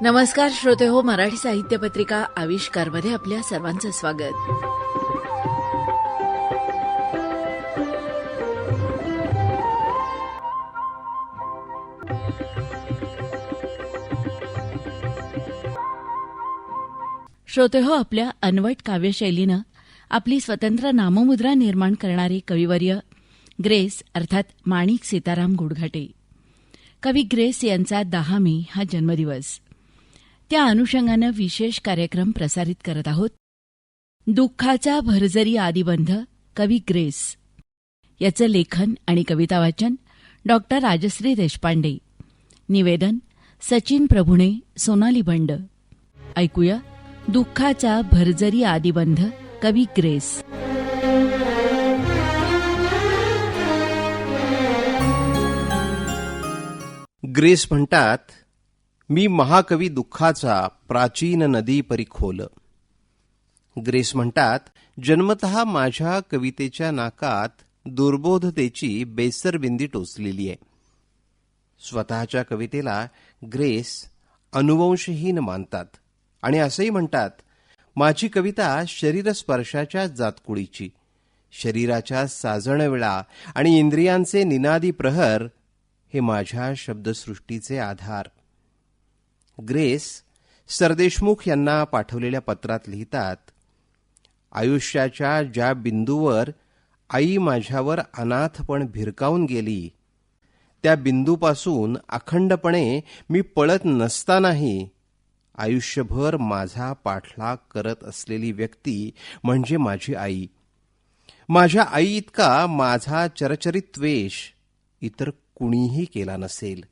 नमस्कार श्रोते हो मराठी साहित्य पत्रिका आविष्कारमध्ये आपल्या सर्वांचं स्वागत. श्रोते हो आपल्या अनवट काव्यशैलीनं आपली स्वतंत्र नाममुद्रा निर्माण करणारी कविवर्य ग्रेस अर्थात माणिक सीताराम गुडघाटे. कवी ग्रेस यांचा दहा मे हा जन्मदिवस. त्या अनुषंगानं विशेष कार्यक्रम प्रसारित करत आहोत. दुःखाचा भरजरी आदिबंध कवी ग्रेस. याचं लेखन आणि कविता वाचन डॉक्टर राजश्री देशपांडे. निवेदन सचिन प्रभुणे सोनाली बंड. ऐकूया दुःखाचा भरजरी आदिबंध कवी ग्रेस. ग्रेस म्हणतात मी महाकवी दुःखाचा प्राचीन नदी परिखोल ग्रेस म्हणतात जन्मतः माझ्या कवितेच्या नाकात दुर्बोधतेची बेसरबिंदी टोचलेली आहे. स्वतःच्या कवितेला ग्रेस अनुवंशहीन मानतात आणि असंही म्हणतात माझी कविता शरीरस्पर्शाच्या जातकुळीची शरीराच्या साजणवेळा आणि इंद्रियांचे निनादी प्रहर हे माझ्या शब्दसृष्टीचे आधार. ग्रेस सरदेशमुख यांना पाठवलेल्या पत्रात लिहितात आयुष्याच्या ज्या बिंदूवर आई माझ्यावर अनाथपण भिरकावून गेली त्या बिंदूपासून अखंडपणे मी पळत नसतानाही आयुष्यभर माझा पाठलाग करत असलेली व्यक्ती म्हणजे माझी आई. माझ्या आई इतका माझा चरचरित द्वेष इतर कुणीही केला नसेल.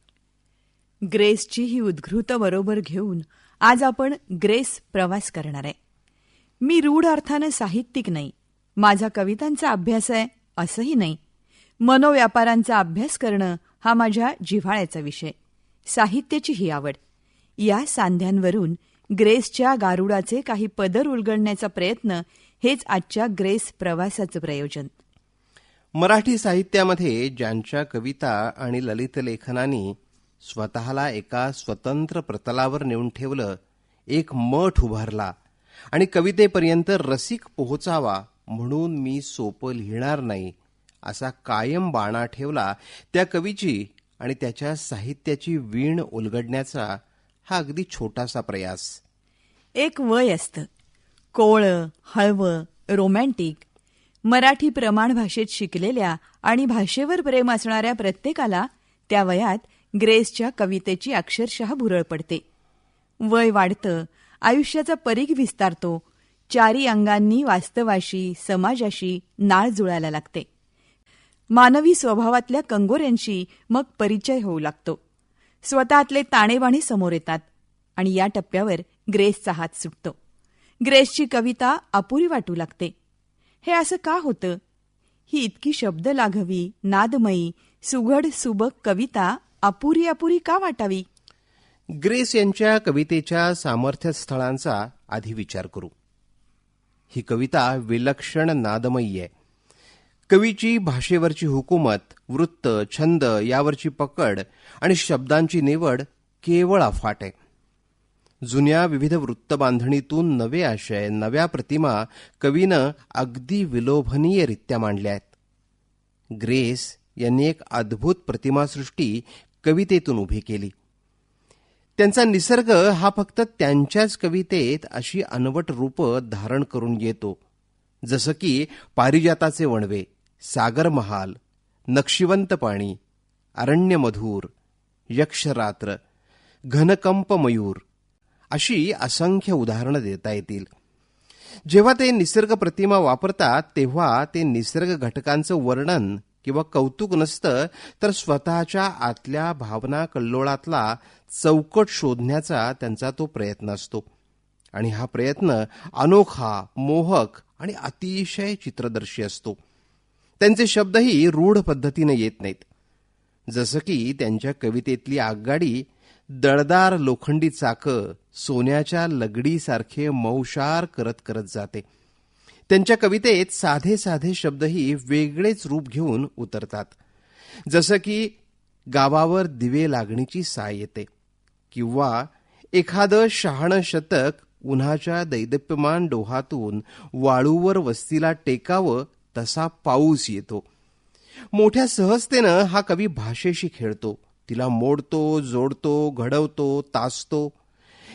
ग्रेसची ही उद्घृत बरोबर घेऊन आज आपण ग्रेस प्रवास करणार आहे. मी रूढ अर्थानं साहित्यिक नाही. माझा कवितांचा अभ्यास आहे असंही नाही. मनोव्यापारांचा अभ्यास करणं हा माझ्या जिव्हाळ्याचा विषय. साहित्याची ही आवड. या सांध्यांवरून ग्रेसच्या गारुडाचे काही पदर उलगडण्याचा प्रयत्न हेच आजच्या ग्रेस प्रवासाचं प्रयोजन. मराठी साहित्यामध्ये ज्यांच्या कविता आणि ललित लेखनानी स्वतःला एका स्वतंत्र प्रतलावर नेऊन ठेवलं एक मठ उभारला आणि कवितेपर्यंत रसिक पोहोचावा म्हणून मी सोपं लिहिणार नाही असा कायम बाणा ठेवला त्या कवीची आणि त्याच्या साहित्याची वीण उलगडण्याचा हा अगदी छोटासा प्रयास. एक वय असतं कोवळं हळवं रोमॅन्टिक मराठी प्रमाण भाषेत शिकलेल्या आणि भाषेवर प्रेम असणाऱ्या प्रत्येकाला त्या वयात ग्रेसच्या कवितेची अक्षरशः भुरळ पडते. वय वाढतं आयुष्याचा परीघ विस्तारतो चारी अंगांनी वास्तवाशी समाजाशी नाळ जुळायला लागते. मानवी स्वभावातल्या कंगोऱ्यांशी मग परिचय होऊ लागतो. स्वतःतले ताणेबाणे समोर येतात आणि या टप्प्यावर ग्रेसचा हात सुटतो. ग्रेसची कविता अपुरी वाटू लागते. हे असं का होतं? ही इतकी शब्द लाघवी नादमयी सुघड सुबक कविता अपुरी अपुरी का वाटावी? ग्रेस यांच्या कवितेच्या सामर्थ्यस्थळांचा आधी विचार करू. ही कविता विलक्षण नादमयी आहे. कवीची भाषेवरची हुकूमत वृत्त छंद यावरची पकड आणि शब्दांची निवड केवळ अफाट आहे. जुन्या विविध वृत्तबांधणीतून नवे आशय नव्या प्रतिमा कवीनं अगदी विलोभनीयरित्या मांडल्या आहेत. ग्रेस यांनी एक अद्भुत प्रतिमासृष्टी कवितेतून उभी केली. त्यांचा निसर्ग हा फक्त त्यांच्याच कवितेत अशी अनवट रूपं धारण करून येतो. जसं की पारिजाताचे वणवे सागर महाल नक्षिवंत पाणी अरण्यमधूर यक्षरात्र घनकंप मयूर अशी असंख्य उदाहरणं देता येतील. जेव्हा ते निसर्ग प्रतिमा वापरतात तेव्हा ते निसर्ग घटकांचं वर्णन किंवा कौतुक नसतं तर स्वतःच्या आतल्या भावना कल्लोळातला चौकट शोधण्याचा त्यांचा तो प्रयत्न असतो. आणि हा प्रयत्न अनोखा मोहक आणि अतिशय चित्रदर्शी असतो. त्यांचे शब्दही रूढ पद्धतीने येत नाहीत. जसं की त्यांच्या कवितेतली आगगाडी दळदार लोखंडी चाकं सोन्याच्या लगडीसारखे मौशार करत करत जाते. त्यांच्या कवितेत साधे साधे शब्दही वेगळेच रूप घेऊन उतरतात. जसं की गावावर दिवे लागणीची साय येते. किंवा एखादं शहाणं शतक उन्हाच्या दैदप्यमान डोहातून वाळूवर वस्तीला टेकावं तसा पाऊस येतो. मोठ्या सहजतेनं हा कवी भाषेशी खेळतो. तिला मोडतो जोडतो घडवतो तासतो.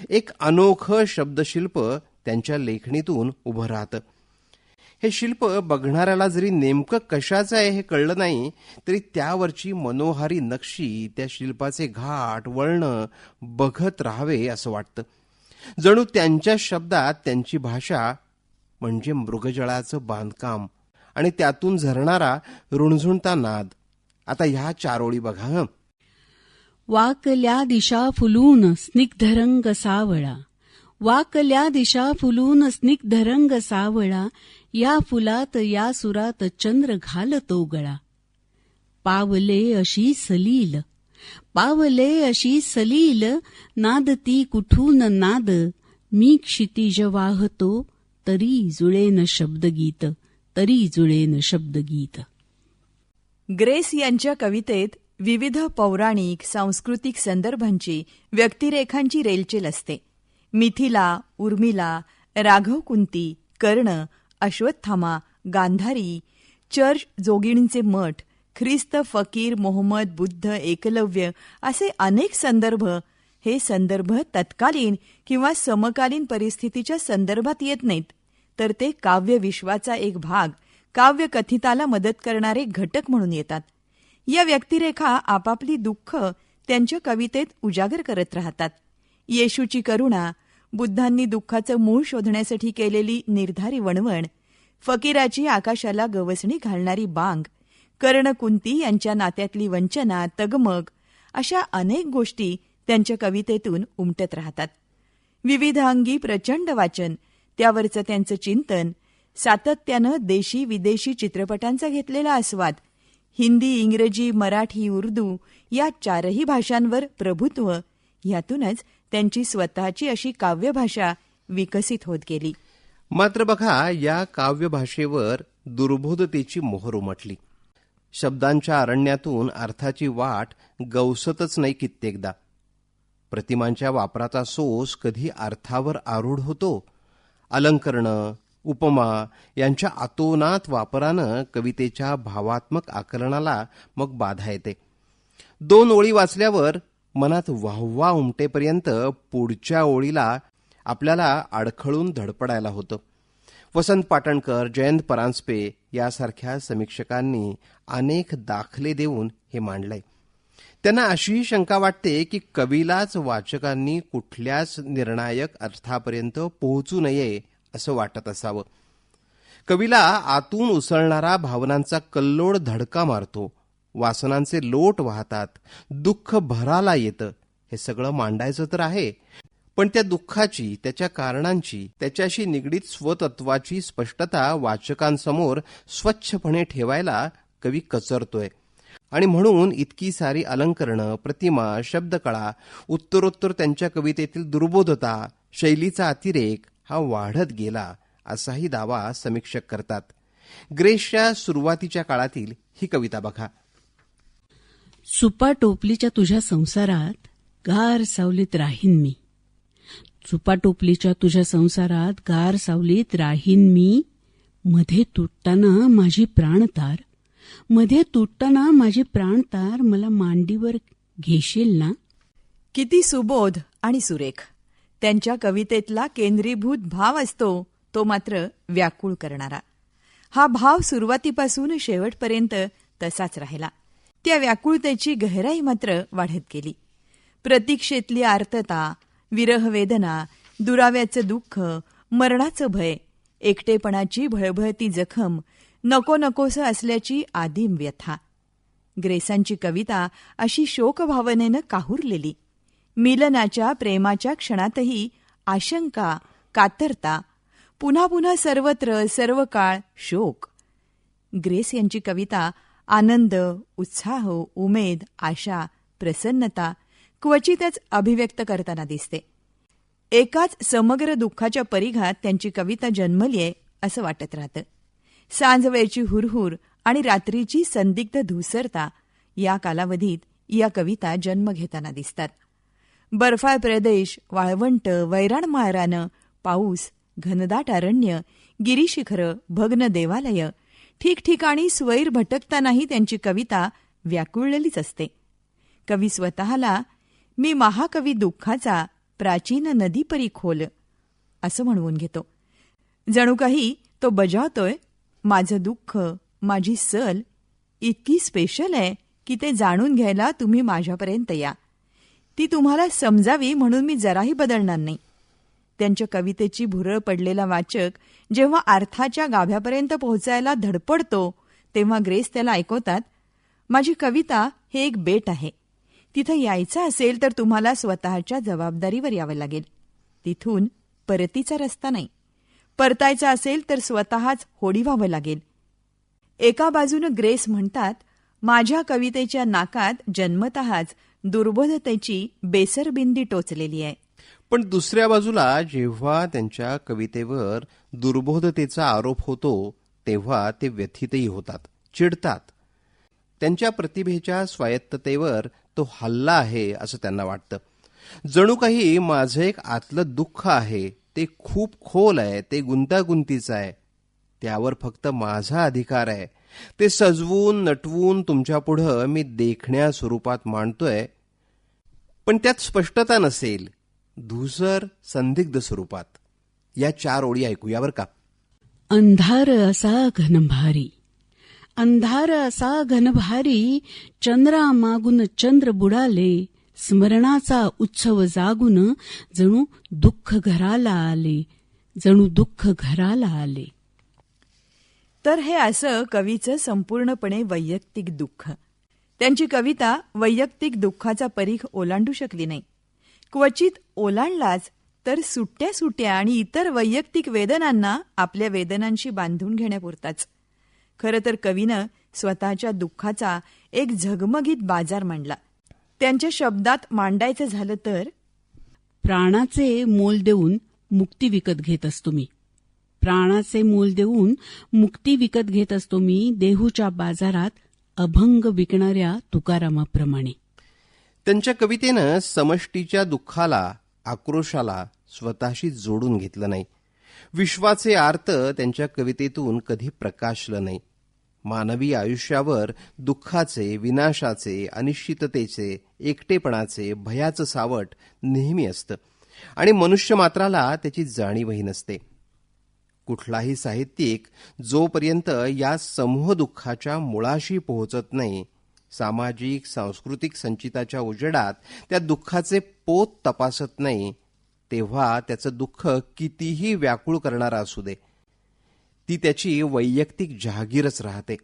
एक अनोखं शब्दशिल्प त्यांच्या लेखणीतून उभं राहतं. हे शिल्प बघणाऱ्याला जरी नेमकं कशाचं आहे हे कळलं नाही तरी त्यावरची मनोहारी नक्षी त्या शिल्पाचे घाट वळणं बघत राहावे असं वाटतं. जणू त्यांच्या शब्दात त्यांची भाषा म्हणजे मृगजळाचं बांधकाम आणि त्यातून झरणारा रुणझुणता नाद. आता ह्या चारोळी बघा हं. वाकल्या दिशा फुलून स्निग्धरंग सावळा. वाकल्या दिशा फुलून स्निग्धरंग सावळा. या फुलात या सुरात चंद्र घालतो गळा. पावले अशी सलील. पावले अशी सलील. नाद ती कुठून नाद. मी क्षितिज वाहतो तरी जुळेन शब्दगीत तरी जुळेन शब्दगीत. ग्रेस यांच्या कवितेत विविध पौराणिक सांस्कृतिक संदर्भांची व्यक्तिरेखांची रेलचेल असते. मिथिला उर्मिला राघव कुंती कर्ण अश्वत्थामा गांधारी चर्च जोगिणींचे मठ ख्रिस्त फकीर मोहम्मद बुद्ध एकलव्य असे अनेक संदर्भ हे संदर्भ तत्कालीन किंवा समकालीन परिस्थितीच्या संदर्भात येत नाहीत. तर ते काव्यविश्वाचा एक भाग काव्यकथिताला मदत करणारे घटक म्हणून येतात. या व्यक्तिरेखा आपापली दुःख त्यांच्या कवितेत उजागर करत राहतात. येशूची करुणा बुद्धांनी दुःखाचं मूळ शोधण्यासाठी केलेली निर्धारी वणवण फकीराची आकाशाला गवसणी घालणारी बांग कर्णकुंती यांच्या नात्यातली वंचना तगमग अशा अनेक गोष्टी त्यांच्या कवितेतून उमटत राहतात. विविध अंगी प्रचंड वाचन त्यावरचं त्यांचं चिंतन सातत्यानं देशी विदेशी चित्रपटांचा घेतलेला आस्वाद हिंदी इंग्रजी मराठी उर्दू या चारही भाषांवर प्रभुत्व यातूनच त्यांची स्वतःची अशी काव्यभाषा विकसित होत गेली. मात्र बघा या काव्यभाषेवर दुर्बोधतेची मोहर उमटली. शब्दांच्या अरण्यातून अर्थाची वाट गवसतच नाही कित्येकदा. प्रतिमांच्या वापराचा सोस कधी अर्थावर आरूढ होतो? अलंकरणं उपमा यांच्या आतोनात वापरानं कवितेच्या भावात्मक आकलनाला मग बाधा येते. दोन ओळी वाचल्यावर मनात वाहवा उमटेपर्यंत पुढच्या ओळीला आपल्याला अडखळून धडपडायला होतं. वसंत पाटणकर जयंत परांजपे यासारख्या समीक्षकांनी अनेक दाखले देऊन हे मांडलंय. त्यांना अशीही शंका वाटते की कवीलाच वाचकांनी कुठल्याच निर्णायक अर्थापर्यंत पोहोचू नये असं वाटत असावं. कवीला आतून उसळणारा भावनांचा कल्लोळ धडका मारतो. वासनांचे लोट वाहतात. दुःख भराला येतं. हे सगळं मांडायचं तर आहे. पण त्या दुःखाची त्याच्या कारणांची त्याच्याशी निगडीत स्वतत्वाची स्पष्टता वाचकांसमोर स्वच्छपणे ठेवायला कवी कचरतोय. आणि म्हणून इतकी सारी अलंकरणं प्रतिमा शब्दकळा उत्तरोत्तर त्यांच्या कवितेतील दुर्बोधता शैलीचा अतिरेक हा वाढत गेला असाही दावा समीक्षक करतात. ग्रेसच्या सुरुवातीच्या काळातील ही कविता बघा. सुपा टोपलीच्या तुझ्या संसारात गार सावलीत राहीन मी. सुपा टोपलीच्या तुझ्या संसारात गार सावलीत राहीन मी. मध्ये तुटताना माझी प्राणतार. मध्ये तुटताना माझी प्राणतार मला मांडीवर घेशील ना? किती सुबोध आणि सुरेख. त्यांच्या कवितेतला केंद्रीभूत भाव असतो तो मात्र व्याकुळ करणारा. हा भाव सुरुवातीपासून शेवटपर्यंत तसाच राहिला. त्या व्याकुळतेची गहराई मात्र वाढत गेली. प्रतीक्षेतली आर्तता विरहवेदना दुराव्याचं दुःख मरणाचं भय एकटेपणाची भळभळती जखम नको नकोसं असल्याची आदिम व्यथा. ग्रेसांची कविता अशी शोकभावनेनं काहुरलेली. मिलनाच्या प्रेमाच्या क्षणातही आशंका कातरता पुन्हा पुन्हा सर्वत्र सर्व काळ शोक. ग्रेस यांची कविता आनंद उत्साह उमेद आशा प्रसन्नता क्वचितच अभिव्यक्त करताना दिसते. एकाच समग्र दुःखाच्या परिघात त्यांची कविता जन्मलीये असं वाटत राहतं. सांजवेळची हुरहुर आणि रात्रीची संदिग्ध धुसरता या कालावधीत या कविता जन्म घेताना दिसतात. बर्फाळ प्रदेश वाळवंट वैराण माळरानं पाऊस घनदाट अरण्य गिरीशिखरं भग्न देवालय. ठिकठिकाणी स्वैर भटकतानाही त्यांची कविता व्याकुळलेलीच असते. कवी स्वतःला मी महाकवी दुःखाचा प्राचीन नदीपरी खोल असं म्हणवून घेतो. जणू काही तो बजावतोय माझं दुःख माझी सल इतकी स्पेशल आहे की ते जाणून घ्यायला तुम्ही माझ्यापर्यंत या. ती तुम्हाला समजावी म्हणून मी जराही बदलणार नाही. त्यांच्या कवितेची भुरळ पडलेला वाचक जेव्हा अर्थाच्या गाभ्यापर्यंत पोहोचायला धडपडतो तेव्हा ग्रेस त्याला ऐकवतात माझी कविता हे एक बेट आहे. तिथं यायचं असेल तर तुम्हाला स्वतःच्या जबाबदारीवर यावं लागेल. तिथून परतीचा रस्ता नाही. परतायचं असेल तर स्वतःच होडी व्हावं लागेल. एका बाजूनं ग्रेस म्हणतात माझ्या कवितेच्या नाकात जन्मतःच दुर्बोधतेची बेसरबिंदी टोचलेली आहे. पण दुसऱ्या बाजूला जेव्हा त्यांच्या कवितेवर दुर्बोधतेचा आरोप होतो तेव्हा ते व्यथितही होतात चिडतात. त्यांच्या प्रतिभेच्या स्वायत्ततेवर तो हल्ला आहे असं त्यांना वाटतं. जणू काही माझं एक आतलं दुःख आहे ते खूप खोल आहे ते गुंतागुंतीचं आहे. त्यावर फक्त माझा अधिकार आहे ते सजवून नटवून तुमच्यापुढं मी देखण्या स्वरूपात मांडतोय. पण त्यात स्पष्टता नसेल. धूसर संदिग्ध स्वरूपात. या चार ओळी ऐकूया बरं का. अंधार असा घनभारी. अंधार असा घनभारी चंद्रा मागून चंद्र बुडाले स्मरणाचा उत्सव जागून जणू दुःख घराला आले जणू दुःख घराला आले. तर हे असं कवीचं संपूर्णपणे वैयक्तिक दुःख. त्यांची कविता वैयक्तिक दुःखाचा परीख ओलांडू शकली नाही. क्वचित ओलांडलाच तर सुट्ट्या सुट्या आणि इतर वैयक्तिक वेदनांना आपल्या वेदनांशी बांधून घेण्यापुरताच. खरं तर कवीनं स्वतःच्या दुःखाचा एक झगमगीत बाजार मांडला. त्यांच्या शब्दात मांडायचं झालं तर प्राणाचे मोल देऊन मुक्ती विकत घेत असतो मी प्राणाचे मोल देऊन मुक्ती विकत घेत असतो मी देहूच्या बाजारात अभंग विकणाऱ्या तुकारामाप्रमाणे. त्यांच्या कवितेनं समष्टीच्या दुःखाला आक्रोशाला स्वतःशी जोडून घेतलं नाही. विश्वाचे आर्त त्यांच्या कवितेतून कधी प्रकाशलं नाही. मानवी आयुष्यावर दुःखाचे विनाशाचे अनिश्चिततेचे एकटेपणाचे भयाचं सावट नेहमी असतं. आणि मनुष्य मात्राला त्याची जाणीवही नसते. कुठलाही साहित्यिक जोपर्यंत या समूह दुःखाच्या मुळाशी पोहोचत नाही सामाजिक सांस्कृतिक संचिताच्या उजेडात त्या दुःखाचे पोत तपासत नाही तेव्हा त्याचं दुःख कितीही व्याकुळ करणारा असू दे. ती त्याची वैयक्तिक जहागीरच राहते.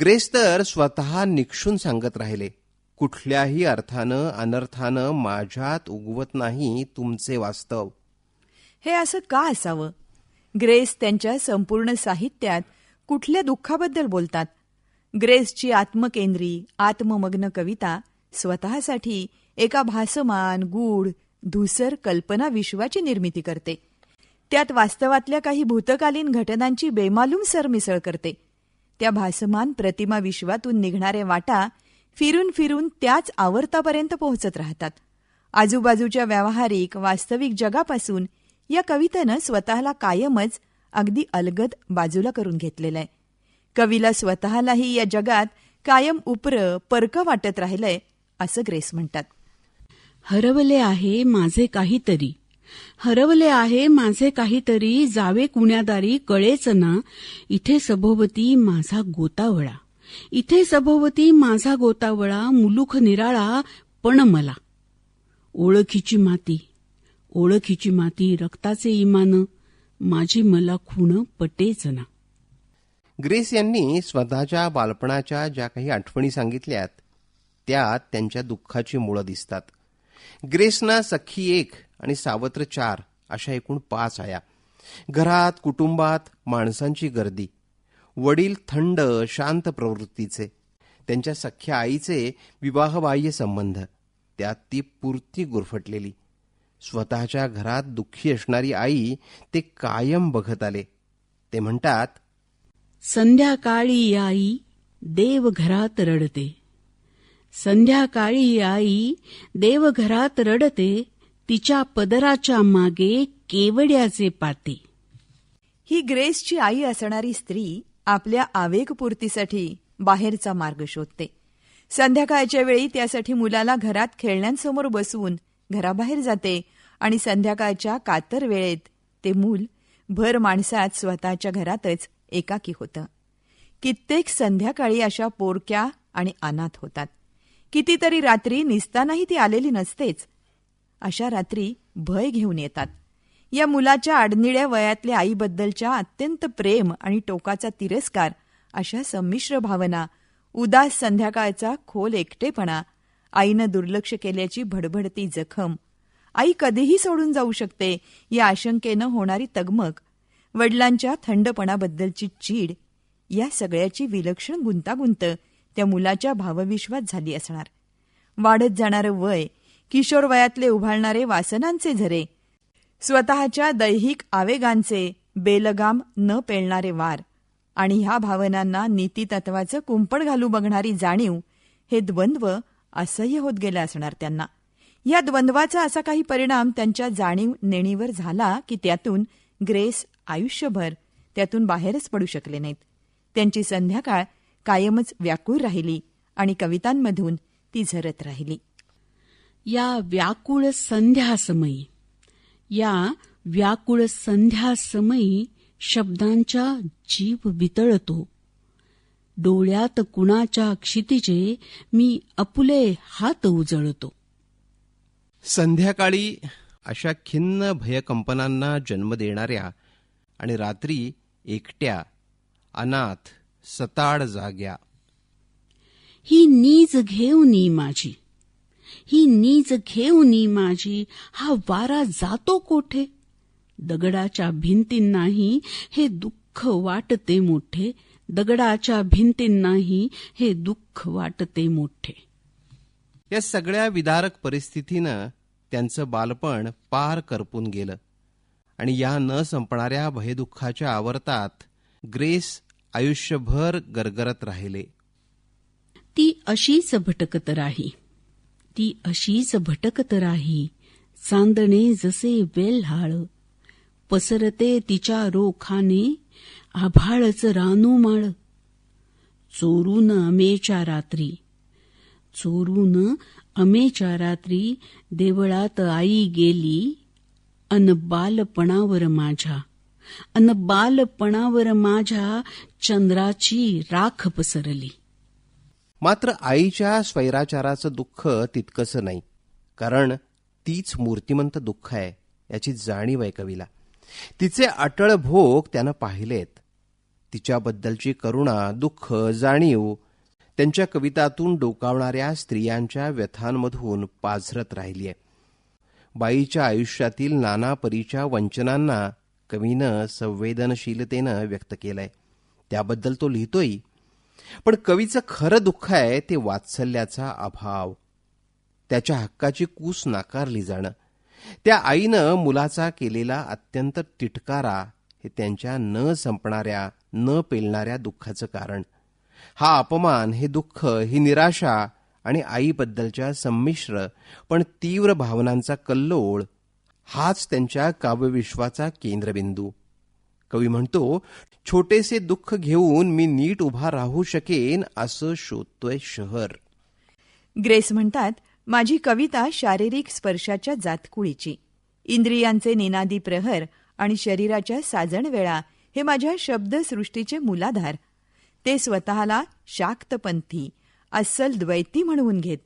ग्रेस तर स्वतः निक्षून सांगत राहिले कुठल्याही अर्थानं अनर्थानं माझ्यात उगवत नाही तुमचे वास्तव. हे असं का असावं? ग्रेस त्यांच्या संपूर्ण साहित्यात कुठल्या दुःखाबद्दल बोलतात? ग्रेसची आत्मकेंद्री आत्ममग्न कविता स्वतःसाठी एका भासमान गूढ धुसर कल्पना विश्वाची निर्मिती करते. त्यात वास्तवातल्या काही भूतकालीन घटनांची बेमालूम सरमिसळ करते. त्या भासमान प्रतिमा विश्वातून निघणारे वाटा फिरून फिरून त्याच आवर्तापर्यंत पोहोचत राहतात. आजूबाजूच्या व्यावहारिक वास्तविक जगापासून या कवितेनं स्वतःला कायमच अगदी अलगद बाजूला करून घेतलेलं आहे. कवीला स्वतःलाही या जगात कायम उपर परक वाटत राहिलंय असं ग्रेस म्हणतात. हरवले आहे माझे काहीतरी. हरवले आहे माझे काहीतरी जावे कुण्यादारी कळेच ना इथे सभोवती माझा गोतावळा. इथे सभोवती माझा गोतावळा मुलुख निराळा पण मला. ओळखीची माती ओळखीची माती रक्ताचे इमान माझी मला खूण पटेच ना ग्रेस यांनी स्वतःच्या बालपणाच्या ज्या काही आठवणी सांगितल्यात त्यात त्यांच्या दुःखाची मुळं दिसतात. ग्रेसना सखी एक आणि सावत्र चार अशा एकूण पाच आया. घरात कुटुंबात माणसांची गर्दी. वडील थंड शांत प्रवृत्तीचे. त्यांच्या सख्या आईचे विवाहबाह्य संबंध. त्यात ती पुरती गुरफटलेली. स्वतःच्या घरात दुःखी असणारी आई ते कायम बघत आले. ते म्हणतात संध्याकाळी आई देव घरात रडते. संध्याकाळी आई देवघरात रडते तिच्या पदराच्या मागे केवड्याचे पाते. ही ग्रेसची आई असणारी स्त्री आपल्या आवेगपूर्तीसाठी बाहेरचा मार्ग शोधते. संध्याकाळच्या वेळी त्यासाठी मुलाला घरात खेळण्यांसमोर बसवून घराबाहेर जाते आणि संध्याकाळच्या कातर वेळेत ते मूल भर माणसात स्वतःच्या घरातच एकाकी होतं. कित्येक संध्याकाळी अशा पोरक्या आणि अनाथ होतात. कितीतरी रात्री निसतानाही ती आलेली नसतेच. अशा रात्री भय घेऊन येतात. या मुलाच्या आडनिळ्या वयातल्या आईबद्दलच्या अत्यंत प्रेम आणि टोकाचा तिरस्कार अशा संमिश्र भावना उदास संध्याकाळचा खोल एकटेपणा आईनं दुर्लक्ष केल्याची भडभडती जखम. आई कधीही सोडून जाऊ शकते या आशंकेनं होणारी तगमग. वडिलांच्या थंडपणाबद्दलची चीड. या सगळ्याची विलक्षण गुंतागुंत त्या मुलाच्या भावविश्वात झाली असणार. वाढत जाणारं वय किशोर वयातले उभारणारे वासनांचे झरे. स्वतःच्या दैहिक आवेगांचे बेलगाम न पेलणारे वार. आणि ह्या भावनांना नीतीतत्वाचं कुंपण घालू बघणारी जाणीव हे द्वंद्व असह्य होत गेले असणार त्यांना. या द्वंद्वाचा असा काही परिणाम त्यांच्या जाणीव नेणीवर झाला की त्यातून ग्रेस आयुष्यभर त्यातून बाहेरच पडू शकले नाहीत. त्यांची संध्याकाळ कायमच व्याकुळ राहिली आणि कवितांमधून ती झरत राहिली. या व्याकुळ संध्यासमयी या व्याकुळ संध्यासमयी शब्दांच्या जीव वितळतो. डोळ्यात कुणाच्या क्षितिजे मी अपुले हात उजळतो. संध्याकाळी अशा खिन्न भयकंपनांना जन्म देणाऱ्या आणि रात्री एकट्या अनाथ सताड जाग्या. ही नीज घेऊनी माझी. ही नीज घेऊनी माझी. हा वारा जातो कोठे? दगडाच्या भिंतींनाही हे दुःख वाटते मोठे. दगडाच्या भिंतींनाही हे दुःख वाटते मोठे. या सगळ्या विदारक परिस्थितीनं त्यांचं बालपण पार करपून गेलं. आणि या न संपणाऱ्या भयदुःखाच्या आवर्तात ग्रेस आयुष्यभर गरगरत राहिले. ती अशीच भटकत राही. ती अशीच भटकत राही. चांदणे जसे वेल्हाळ. पसरते तिच्या रोखाने आभाळच रानोमाळ चोरून अमेच्या रात्री. चोरून अमेच्या रात्री देवळात आई गेली अन बालपणावर माझ्या. अन बालपणावर माझ्या चंद्राची राख पसरली. मात्र आईच्या स्वैराचाराचं दुःख तितकंसं नाही. कारण तीच मूर्तिमंत दुःख आहे याची जाणीव आहे कवीला. तिचे अटळ भोग त्यानं पाहिलेत. तिच्याबद्दलची करुणा दुःख जाणीव त्यांच्या कवितातून डोकावणाऱ्या स्त्रियांच्या व्यथांमधून पाझरत राहिली आहे. बाईच्या आयुष्यातील नाना परीच्या वंचनांना कवीनं संवेदनशीलतेनं व्यक्त केलंय. त्याबद्दल तो लिहितोय पण कवीचं खरं दुःख आहे ते वात्सल्याचा अभाव. त्याच्या हक्काची कूस नाकारली जाणं. त्या आईनं मुलाचा केलेला अत्यंत तिटकारा हे त्यांच्या न संपणाऱ्या न पेलणाऱ्या दुःखाचं कारण. हा अपमान हे दुःख ही निराशा आणि आईबद्दलच्या संमिश्र पण तीव्र भावनांचा कल्लोळ हाच त्यांच्या काव्यविश्वाचा केंद्रबिंदू. कवी म्हणतो छोटेसे दुःख घेऊन मी नीट उभा राहू शकेन असं शोधतोय शहर. ग्रेस म्हणतात माझी कविता शारीरिक स्पर्शाच्या जातकुळीची. इंद्रियांचे निनादी प्रहर आणि शरीराच्या साजण वेळा हे माझ्या शब्दसृष्टीचे मूलाधार. ते स्वतःला शाक्तपंथी अस्सल द्वैती म्हणवून घेत.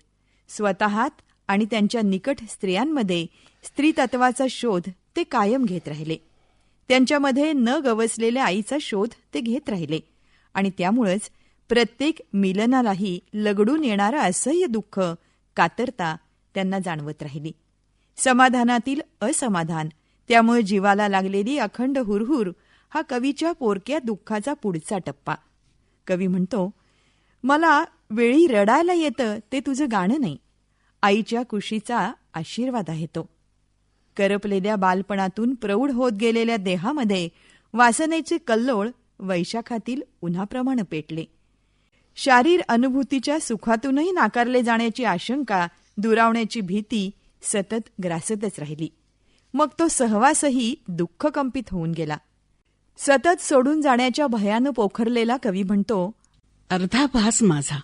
स्वतःत आणि त्यांच्या निकट स्त्रियांमध्ये स्त्रीतत्वाचा शोध ते कायम घेत राहिले. त्यांच्यामध्ये न गवसलेल्या आईचा शोध ते घेत राहिले. आणि त्यामुळंच प्रत्येक मिलनालाही लगडून येणारं असह्य दुःख कातरता त्यांना जाणवत राहिली. समाधानातील असमाधान त्यामुळे जीवाला लागलेली अखंड हुरहुर हा कवीच्या पोरक्या दुःखाचा पुढचा टप्पा. कवी म्हणतो मला वेळी रडायला येतं ते तुझं गाणं नाही. आईच्या कुशीचा आशीर्वाद आहे तो. करपलेल्या बालपणातून प्रौढ होत गेलेल्या देहामध्ये वासनेचे कल्लोळ वैशाखातील उन्हाप्रमाणे पेटले. शारीर अनुभूतीच्या सुखातूनही नाकारले जाण्याची आशंका दुरावण्याची भीती सतत ग्रासतच राहिली. मग तो सहवासही दुःखकंपित होऊन गेला. सतत सोडून जाण्याच्या भयानं पोखरलेला कवी म्हणतो अर्धा भास माझा.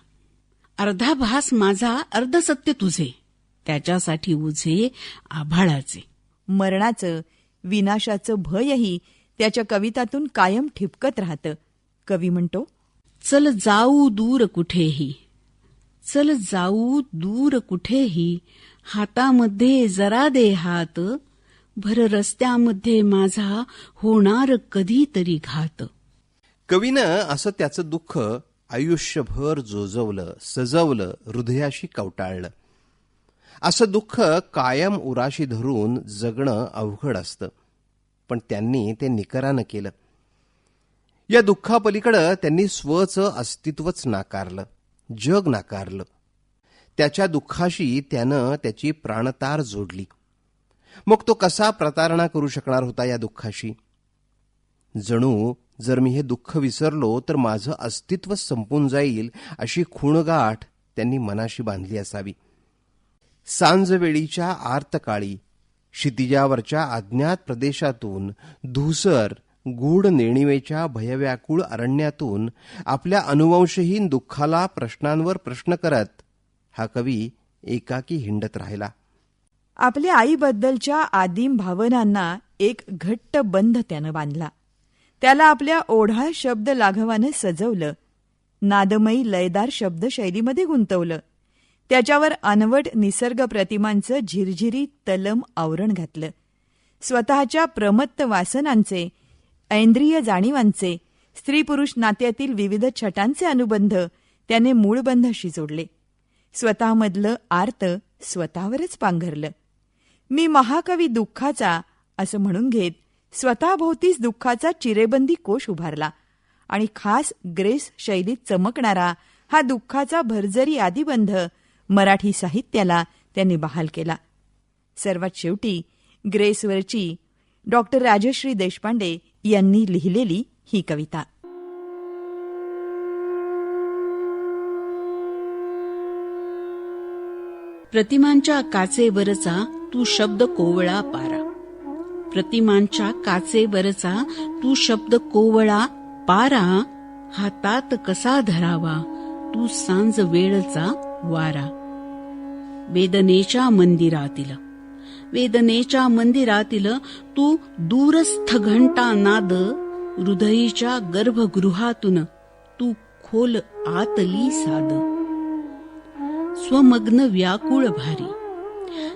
अर्धा भास माझा अर्धसत्य तुझे. त्याच्यासाठी उझे आभाळाचे. मरणाचं विनाशाचं भयही त्याच्या कवितातून कायम ठिपकत राहतं. कवी म्हणतो चल जाऊ दूर कुठेही. चल जाऊ दूर कुठेही. हातामध्ये जरा दे हात भर रस्त्यामध्ये माझा होणार कधीतरी घात. कवीनं असं त्याचं दुःख आयुष्यभर जोजवलं सजवलं हृदयाशी कवटाळलं. असं दुःख कायम उराशी धरून जगणं अवघड असतं. पण त्यांनी ते निकरानं केलं. या दुःखापलीकडं त्यांनी स्वचं अस्तित्वच नाकारलं जग नाकारलं. त्याच्या दुःखाशी त्यानं त्याची प्राणतार जोडली. मग तो कसा प्रतारणा करू शकणार होता या दुःखाशी? जणू जर मी हे दुःख विसरलो तर माझं अस्तित्व संपून जाईल अशी खूणगाठ त्यांनी मनाशी बांधली असावी. सांजवेळीच्या आर्तकाळी क्षितिजावरच्या अज्ञात प्रदेशातून धूसर गूढ नेणिवेच्या भयव्याकुळ अरण्यातून आपल्या अनुवंशहीन दुःखाला प्रश्नांवर प्रश्न करत हा कवी एकाकी हिंडत राहिला. आपल्या आईबद्दलच्या आदिम भावनांना एक घट्ट बंध त्यानं बांधला. त्याला आपल्या ओढाळ शब्द लाघवानं सजवलं. नादमयी लयदार शब्दशैलीमध्ये गुंतवलं. त्याच्यावर अनवट निसर्ग प्रतिमांचं झिरझिरी तलम आवरण घातलं. स्वतःच्या प्रमत्त वासनांचे ऐंद्रिय जाणीवांचे स्त्री पुरुष नात्यातील विविध छटांचे अनुबंध त्याने मूळबंधाशी जोडले. स्वतःमधलं आर्त स्वतःवरच पांघरलं. मी महाकवी दुःखाचा असं म्हणून घेत स्वतःभोवतीच दुःखाचा चिरेबंदी कोश उभारला. आणि खास ग्रेस शैलीत चमकणारा हा दुःखाचा भरजरी आदिबंध मराठी साहित्याला त्यांनी बहाल केला. सर्वात शेवटी ग्रेसवरची डॉक्टर राजश्री देशपांडे यांनी लिहिलेली ही कविता. प्रतिमांच्या काचेवरचा तू शब्द कोवळा पारा. प्रतिमांच्या काचेवरचा तू शब्द कोवळा पारा. हातात कसा धरावा तू सांज वेळचा वारा. वेदनेच्या मंदिरातील वेदनेच्या मंदिरातील तू दूरस्थ घंटा नाद हृदयीच्या गर्भगृहातून तू खोल आतली साद. स्वमग्न व्याकुळ भारी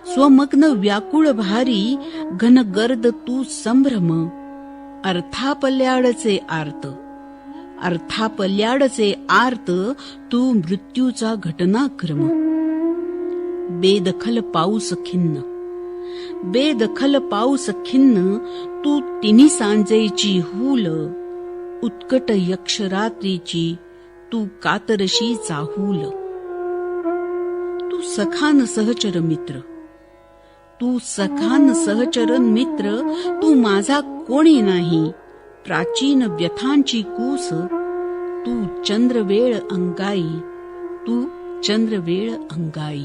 स्वमग्न व्याकुळ भारी घनगर्द तू संभ्रम. अर्थापल्याडचे आर्त. अर्थापल्याडचे आर्त तू मृत्यूचा घटनाक्रम. बेदखल पाऊस खिन्न. बेदखल पाऊस खिन्न तू तिन्ही सांजेची हूल. उत्कट यक्षरात्रीची तू कातरशी चाहूल. तू सखान सहचर मित्र. तू सखान सहचरण मित्र तू माझा कोणी नाही. प्राचीन व्यथांची कूस तू चंद्रवेळ अंगाई तू चंद्रवेळ अंगाई.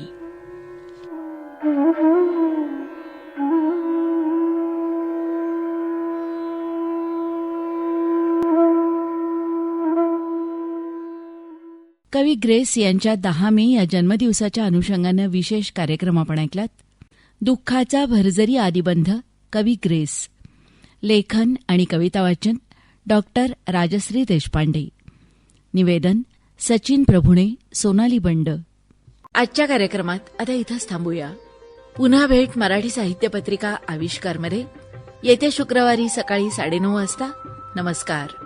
कवी ग्रेस यांच्या दहा मे या जन्मदिवसाच्या अनुषंगानं विशेष कार्यक्रम आपण ऐकलात. दुःखाचा भरजरी आदिबंध कवी ग्रेस. लेखन आणि कविता वाचन डॉक्टर राजश्री देशपांडे. निवेदन सचिन प्रभुणे सोनाली बंड. आजच्या कार्यक्रमात आता इथंच थांबूया. पुन्हा भेट मराठी साहित्य पत्रिका आविष्कारमध्ये. येत्या शुक्रवारी सकाळी साडेनऊ वाजता. नमस्कार.